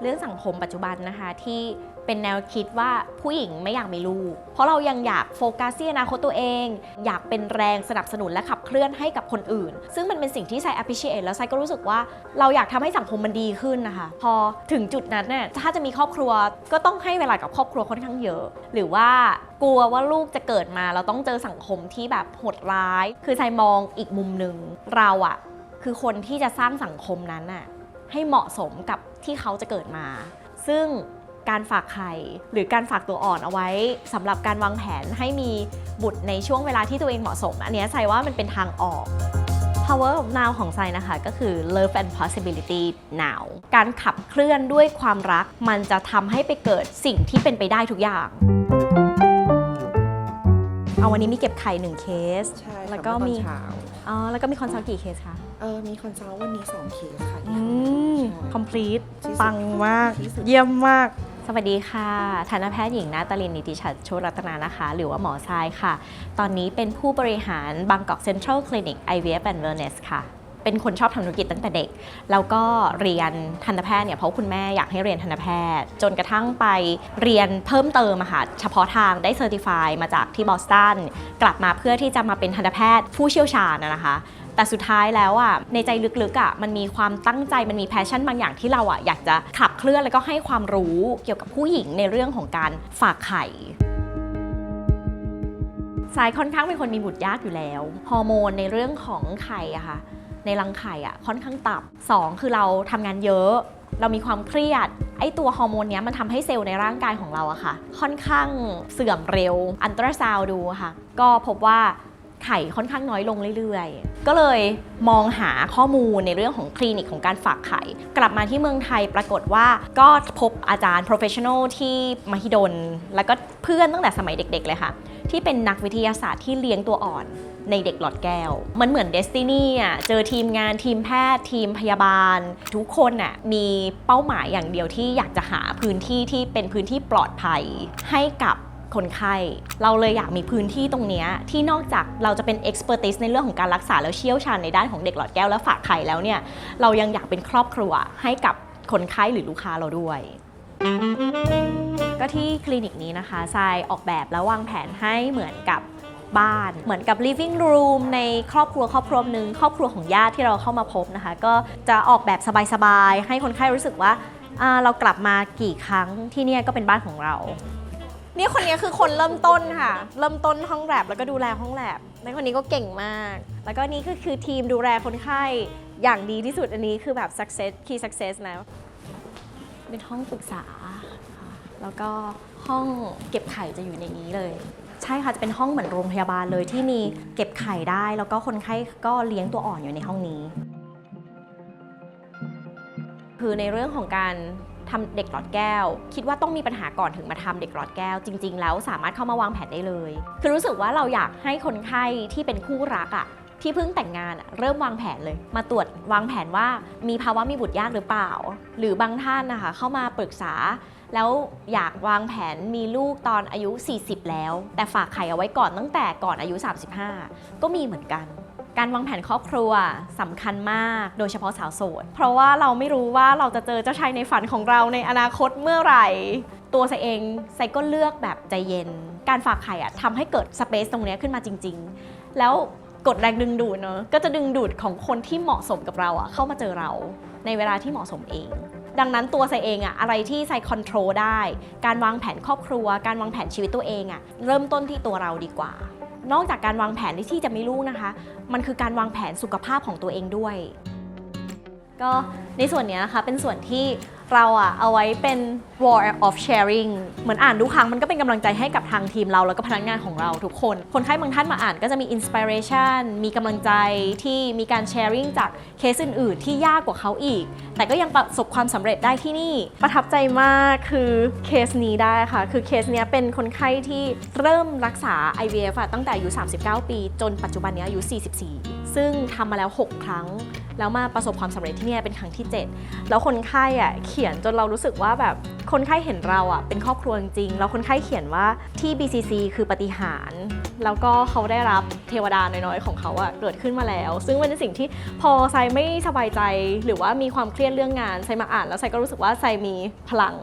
เรื่องสังคมปัจจุบันนะคะที่เป็นแนวคิดว่าผู้หญิงไม่อยากมีลูก เพราะเรายังอยากโฟกัสที่อนาคตตัวเอง อยากเป็นแรงสนับสนุนและขับเคลื่อนให้กับคนอื่น ซึ่งมันเป็นสิ่งที่ไซ appreciate แล้วไซก็รู้สึกว่าเราอยากทำให้สังคมมันดีขึ้นนะคะ พอถึงจุดนั้นเนี่ยถ้าจะมีครอบครัวก็ต้องให้เวลากับครอบครัวค่อนข้างเยอะ หรือว่ากลัวว่าลูกจะเกิดมาเราต้องเจอสังคมที่แบบโหดร้าย คือไซมองอีกมุมหนึ่งเราอะคือคนที่จะสร้างสังคมนั้นอะให้เหมาะสมกับ ที่เขาจะเกิดมา ซึ่งการฝากไข่หรือการฝากตัวอ่อนเอาไว้สำหรับการวางแผนให้มีบุตรในช่วงเวลาที่ตัวเองเหมาะสม อันเนี้ยไซว่ามันเป็นทางออก power of now ของไซนะคะก็คือ love and possibility now การขับเคลื่อนด้วยความรัก มันจะทำให้ไปเกิดสิ่งที่เป็นไปได้ทุกอย่างเอาวันนี้มีเก็บไข่หนึ่งเคสใช่ค่ะแล้วก็เอตอนมีเช้าอ๋อแล้วก็มีคอนซัลท์กี่เคสคะ เออ มีคอนซัลท์วันนี้ 2 เคสค่ะอืที่มใช่ complete ที่สุดปังมากที่สุดเยี่ยมมาก สวัสดีค่ะทันตแพทย์หญิงนาตาลินนิติชัดโชติรัตนานะคะ หรือว่าหมอทรายค่ะ ตอนนี้เป็นผู้บริหารบางกอกเซ็นทรัลคลินิก IVF and Wellness ค่ะเป็นคนชอบทำธุรกิจตั้งแต่เด็ก แล้วก็เรียนทันตแพทย์เนี่ยเพราะคุณแม่อยากให้เรียนทันตแพทย์ จนกระทั่งไปเรียนเพิ่มเติมอะค่ะเฉพาะทางได้เซอร์ติฟายมาจากที่บอสตันกลับมาเพื่อที่จะมาเป็นทันตแพทย์ผู้เชี่ยวชาญนะนะคะ แต่สุดท้ายแล้วอะในใจลึกๆอะมันมีความตั้งใจมันมีแพชชั่นบางอย่างที่เราอะอยากจะขับเคลื่อนแล้วก็ให้ความรู้เกี่ยวกับผู้หญิงในเรื่องของการฝากไข่สายค่อนข้างเป็นคนมีบุตรยากอยู่แล้ว ฮอร์โมนในเรื่องของไข่อะค่ะในรังไข่อะค่อนข้างต่ำสองคือเราทำงานเยอะ เรามีความเครียด ไอตัวฮอร์โมนเนี้ยมันทำให้เซลล์ในร่างกายของเราอะค่ะ ค่อนข้างเสื่อมเร็ว อันตราซาวดูค่ะ ก็พบว่า ไข่ค่อนข้างน้อยลงเรื่อยๆ ก็เลยมองหาข้อมูลในเรื่องของคลินิกของการฝากไข่ กลับมาที่เมืองไทยปรากฏว่าก็พบอาจารย์ professional ที่มหิดล แล้วก็เพื่อนตั้งแต่สมัยเด็กๆ เลยค่ะ ที่เป็นนักวิทยาศาสตร์ที่เลี้ยงตัวอ่อนในเด็กหลอดแก้ว มันเหมือนเดสตินีอะ เจอทีมงานทีมแพทย์ทีมพยาบาล ทุกคนอะมีเป้าหมายอย่างเดียวที่อยากจะหาพื้นที่ที่เป็นพื้นที่ปลอดภัยให้กับ คนไข้ เราเลยอยากมีพื้นที่ตรงนี้ที่นอกจากเราจะเป็น expertise ในเรื่องของการรักษาแล้วเชี่ยวชาญในด้านของเด็กหลอดแก้วและฝากไข่แล้วเนี่ย เรายังอยากเป็นครอบครัวให้กับคนไข้หรือลูกค้าเราด้วย ก็ที่คลินิกนี้นะคะทรายออกแบบและวางแผนให้เหมือนกับบ้านเหมือนกับ living room ในครอบครัวครอบครัวหนึ่งครอบครัวของญาติที่เราเข้ามาพบนะคะ ก็จะออกแบบสบายๆ ให้คนไข้รู้สึกว่าเรากลับมากี่ครั้งที่นี่ก็เป็นบ้านของเรา นี่คนนี้คือคนเริ่มต้นค่ะ เริ่มต้นห้องแลบแล้วก็ดูแลห้องแลบในคนนี้ก็เก่งมาก แล้วก็นี่ก็คือทีมดูแลคนไข้อย่างดีที่สุดอันนี้คือแบบ success key success นะเป็นห้องปรึกษาค่ะแล้วก็ห้องเก็บไข่จะอยู่ในนี้เลย ใช่ค่ะ จะเป็นห้องเหมือนโรงพยาบาลเลยที่มีเก็บไข่ได้ แล้วก็คนไข้ก็เลี้ยงตัวอ่อนอยู่ในห้องนี้ คือในเรื่องของการ ทำเด็กหลอดแก้ว คิดว่าต้องมีปัญหาก่อนถึงมาทำเด็กหลอดแก้ว จริง ๆ แล้วสามารถเข้ามาวางแผนได้เลย คือรู้สึกว่าเราอยากให้คนไข้ที่เป็นคู่รักอะที่เพิ่งแต่งงานเริ่มวางแผนเลย มาตรวจวางแผนว่ามีภาวะมีบุตรยากหรือเปล่า หรือบางท่านนะคะเข้ามาปรึกษา แล้วอยากวางแผนมีลูกตอนอายุ 40 แล้ว แต่ฝากไข่เอาไว้ก่อนตั้งแต่ก่อนอายุ 35 ก็มีเหมือนกัน การวางแผนครอบครัวสำคัญมากโดยเฉพาะสาวโสด เพราะว่าเราไม่รู้ว่าเราจะเจอเจ้าชายในฝันของเราในอนาคตเมื่อไหร่ ตัวไซเองไซก็เลือกแบบใจเย็น การฝากไข่อะทำให้เกิดสเปซตรงนี้ขึ้นมาจริง ๆ แล้วกดแรงดึงดูดเนอะก็จะดึงดูดของคนที่เหมาะสมกับเราอะเข้ามาเจอเราในเวลาที่เหมาะสมเอง ดังนั้นตัวไซเองอะอะไรที่ไซคอนโทรลได้ การวางแผนครอบครัว การวางแผนชีวิตตัวเองอะเริ่มต้นที่ตัวเราดีกว่า นอกจากการวางแผนที่จะมีลูกนะคะ มันคือการวางแผนสุขภาพของตัวเองด้วย ก็ในส่วนนี้นะคะเป็นส่วนที่ เราอะเอาไว้เป็น wall of sharing เหมือนอ่านทุกครั้งมันก็เป็นกำลังใจให้กับทางทีมเรา แล้วก็พนักงานของเราทุกคน คนไข้บางท่านมาอ่านก็จะมี inspiration มีกำลังใจที่มีการ sharing จากเคสอื่นๆ ที่ยากกว่าเขาอีก แต่ก็ยังประสบความสำเร็จได้ที่นี่ ประทับใจมากคือเคสนี้ได้ค่ะ คือเคสเนี้ยเป็นคนไข้ที่เริ่มรักษา IVF อะตั้งแต่อายุ 39 ปี จนปัจจุบันเนี้ยอายุ 44 ซึ่งทำมาแล้ว 6 ครั้ง แล้วมาประสบความสำเร็จที่นี่เป็นครั้งที่ 7 แล้วคนไข้อะเขียนจนเรารู้สึกว่าแบบคนไข้เห็นเราอะเป็นครอบครัวจริงแล้วคนไข้เขียนว่าที่ BCC คือปาฏิหารย์แล้วก็เขาได้รับเทวดาน้อยๆ ของเขาอะเกิดขึ้นมาแล้ว ซึ่งเป็นสิ่งที่พอไซไม่สบายใจ หรือว่ามีความเครียดเรื่องงานไซมาอ่าน แล้วไซก็รู้สึกว่าไซมีพลัง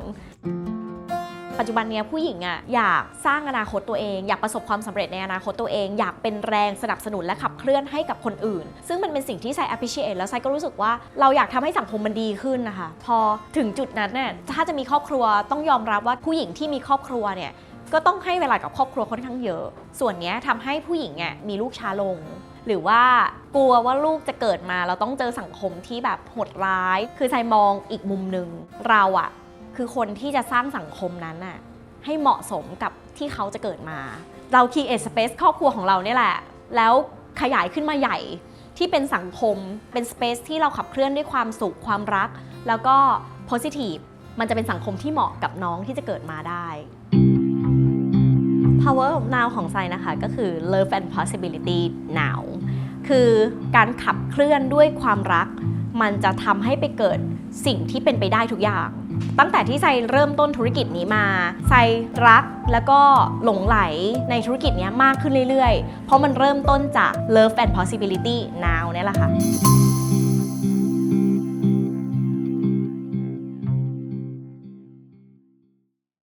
ปัจจุบันเนี้ยผู้หญิงอะอยากสร้างอนาคตตัวเอง อยากประสบความสำเร็จในอนาคตตัวเอง อยากเป็นแรงสนับสนุนและขับเคลื่อนให้กับคนอื่น ซึ่งมันเป็นสิ่งที่ไซ appreciate แล้วไซก็รู้สึกว่าเราอยากทำให้สังคมมันดีขึ้นนะคะ พอถึงจุดนั้นเนี่ยถ้าจะมีครอบครัวต้องยอมรับว่าผู้หญิงที่มีครอบครัวเนี่ยก็ต้องให้เวลากับครอบครัวค่อนข้างเยอะ ส่วนเนี้ยทำให้ผู้หญิงอะมีลูกช้าลง หรือว่ากลัวว่าลูกจะเกิดมาเราต้องเจอสังคมที่แบบโหดร้าย คือไซมองอีกมุมหนึ่งเราอะ คือคนที่จะสร้างสังคมนั้นอะให้เหมาะสมกับที่เขาจะเกิดมา เรา create space ครอบครัวของเราเนี่ยแหละ แล้วขยายขึ้นมาใหญ่ที่เป็นสังคมเป็น space ที่เราขับเคลื่อนด้วยความสุขความรัก แล้วก็ positive มันจะเป็นสังคมที่เหมาะกับน้องที่จะเกิดมาได้ power of now ของไซนะคะก็คือ love and possibility now คือการขับเคลื่อนด้วยความรัก มันจะทำให้ไปเกิดสิ่งที่เป็นไปได้ทุกอย่าง ตั้งแต่ที่ไซเริ่มต้นธุรกิจนี้มาไซรักแล้วก็หลงไหลในธุรกิจนี้มากขึ้นเรื่อยๆ เพราะมันเริ่มต้นจาก love and possibility now เนี่ยแหละค่ะ